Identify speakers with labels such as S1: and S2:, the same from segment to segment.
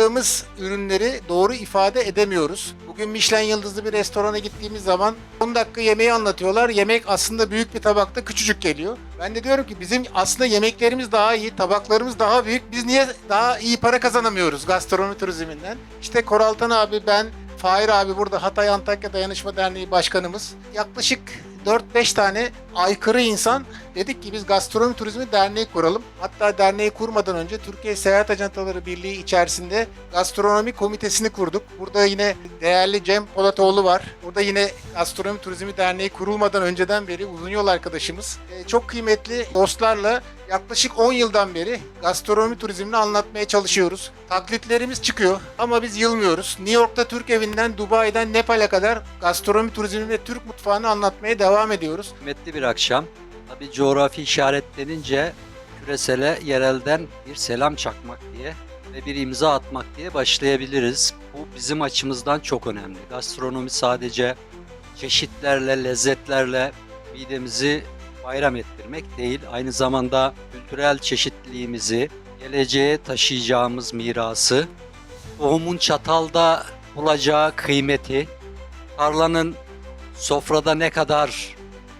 S1: yaptığımız ürünleri doğru ifade edemiyoruz. Bugün Michelin yıldızlı bir restorana gittiğimiz zaman 10 dakika yemeği anlatıyorlar. Yemek aslında büyük bir tabakta küçücük geliyor. Ben de diyorum ki bizim aslında yemeklerimiz daha iyi, tabaklarımız daha büyük. Biz niye daha iyi para kazanamıyoruz gastronomi turizminden? İşte Koraltan abi ben Fahir abi burada Hatay Antakya Dayanışma Derneği Başkanımız. Yaklaşık 4-5 tane aykırı insan dedik ki biz gastronomi turizmi derneği kuralım. Hatta derneği kurmadan önce Türkiye Seyahat Ajantaları Birliği içerisinde gastronomi komitesini kurduk. Burada yine değerli Cem Polatoğlu var. Burada yine gastronomi turizmi derneği kurulmadan önceden beri uzun yol arkadaşımız. Ee, çok kıymetli dostlarla yaklaşık 10 yıldan beri gastronomi turizmini anlatmaya çalışıyoruz. Taklitlerimiz çıkıyor ama biz yılmıyoruz. New York'ta Türk evinden Dubai'den Nepal'e kadar gastronomi turizmini ve Türk mutfağını anlatmaya devam ediyoruz.
S2: Kıymetli bir akşam. Tabii coğrafi işaretlenince küresele yerelden bir selam çakmak diye ve bir imza atmak diye başlayabiliriz. Bu bizim açımızdan çok önemli. Gastronomi sadece çeşitlerle, lezzetlerle midemizi bayram ettirmek değil, aynı zamanda kültürel çeşitliliğimizi, geleceğe taşıyacağımız mirası, tohumun çatalda bulacağı kıymeti, tarlanın sofrada ne kadar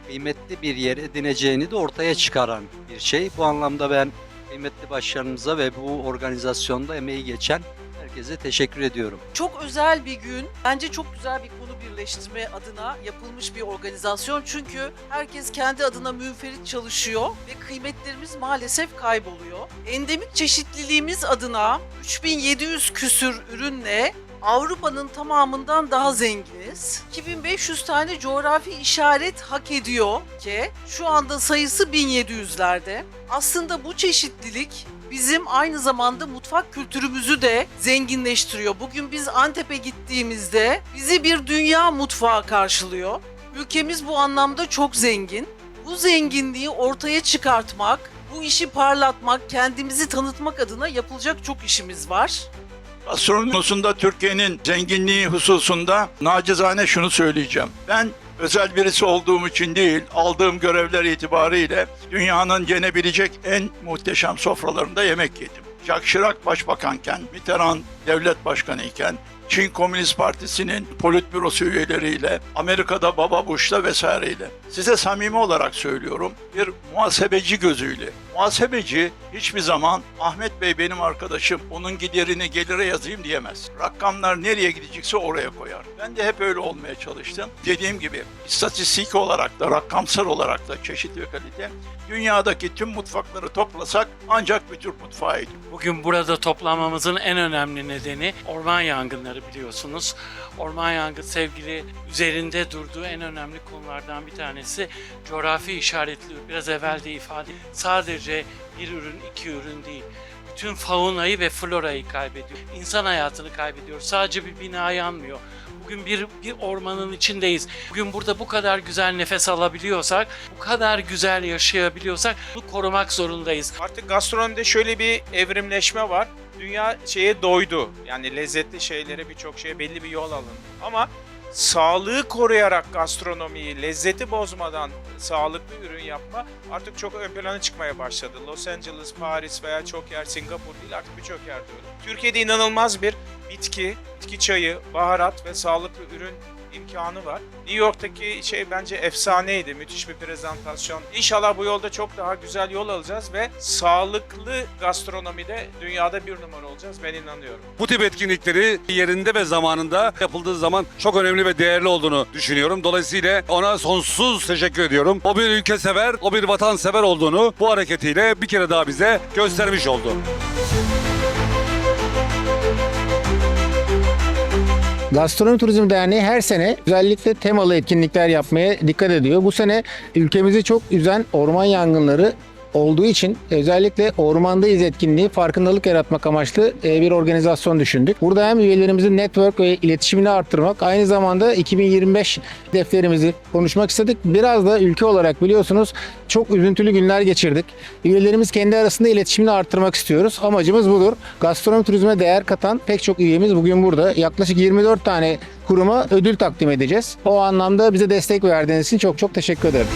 S2: kıymetli bir yer edineceğini de ortaya çıkaran bir şey. Bu anlamda ben kıymetli başkanımıza ve bu organizasyonda emeği geçen herkese teşekkür ediyorum.
S3: Çok özel bir gün. Bence çok güzel bir konu birleştirme adına yapılmış bir organizasyon. Çünkü herkes kendi adına münferit çalışıyor ve kıymetlerimiz maalesef kayboluyor. Endemik çeşitliliğimiz adına 3700 küsür ürünle Avrupa'nın tamamından daha zenginiz. 2500 tane coğrafi işaret hak ediyor ki şu anda sayısı 1700'lerde. Aslında bu çeşitlilik bizim aynı zamanda mutfak kültürümüzü de zenginleştiriyor. Bugün biz Antep'e gittiğimizde bizi bir dünya mutfağı karşılıyor. Ülkemiz bu anlamda çok zengin. Bu zenginliği ortaya çıkartmak, bu işi parlatmak, kendimizi tanıtmak adına yapılacak çok işimiz var.
S4: Konusunda Türkiye'nin zenginliği hususunda nacizane şunu söyleyeceğim. Ben özel birisi olduğum için değil, aldığım görevler itibariyle dünyanın yenebilecek en muhteşem sofralarında yemek yedim. Jacques Chirac başbakanken, Mitterrand devlet başkanı iken, Çin Komünist Partisi'nin politbürosu üyeleriyle, Amerika'da Baba Bush'la vesaireyle. Size samimi olarak söylüyorum, bir muhasebeci gözüyle. Muhasebeci hiçbir zaman Ahmet Bey benim arkadaşım, onun giderini gelire yazayım diyemez. Rakamlar nereye gidecekse oraya koyar. Ben de hep öyle olmaya çalıştım. Dediğim gibi istatistik olarak da, rakamsal olarak da çeşit ve kalite dünyadaki tüm mutfakları toplasak ancak bir Türk mutfağı ediyor.
S5: Bugün burada toplanmamızın en önemli nedeni orman yangınları biliyorsunuz. Orman yangın sevgili üzerinde durduğu en önemli konulardan bir tanesi coğrafi işaretli. Biraz evvel de ifade sadece bir ürün, iki ürün değil. Bütün faunayı ve florayı kaybediyor. İnsan hayatını kaybediyor. Sadece bir bina yanmıyor. Bugün bir, bir ormanın içindeyiz. Bugün burada bu kadar güzel nefes alabiliyorsak, bu kadar güzel yaşayabiliyorsak bunu korumak zorundayız.
S6: Artık gastronomide şöyle bir evrimleşme var. Dünya şeye doydu. Yani lezzetli şeylere birçok şeye belli bir yol alındı. Ama sağlığı koruyarak gastronomiyi, lezzeti bozmadan sağlıklı ürün yapma artık çok ön plana çıkmaya başladı. Los Angeles, Paris veya çok yer Singapur değil artık birçok yerde öyle. Türkiye'de inanılmaz bir bitki, bitki çayı, baharat ve sağlıklı ürün imkanı var. New York'taki şey bence efsaneydi. Müthiş bir prezentasyon. İnşallah bu yolda çok daha güzel yol alacağız ve sağlıklı gastronomide dünyada bir numara olacağız. Ben inanıyorum.
S7: Bu tip etkinlikleri yerinde ve zamanında yapıldığı zaman çok önemli ve değerli olduğunu düşünüyorum. Dolayısıyla ona sonsuz teşekkür ediyorum. O bir ülke sever, o bir vatan sever olduğunu bu hareketiyle bir kere daha bize göstermiş oldu.
S1: Gastronomi Turizm Derneği her sene özellikle temalı etkinlikler yapmaya dikkat ediyor. Bu sene ülkemizi çok üzen orman yangınları olduğu için özellikle Ormandayız etkinliği farkındalık yaratmak amaçlı e, bir organizasyon düşündük. Burada hem üyelerimizin network ve iletişimini arttırmak aynı zamanda 2025 hedeflerimizi konuşmak istedik. Biraz da ülke olarak biliyorsunuz çok üzüntülü günler geçirdik. Üyelerimiz kendi arasında iletişimini arttırmak istiyoruz. Amacımız budur. Gastronomi turizme değer katan pek çok üyemiz bugün burada. Yaklaşık 24 tane kuruma ödül takdim edeceğiz. O anlamda bize destek verdiğiniz için çok çok teşekkür ederim.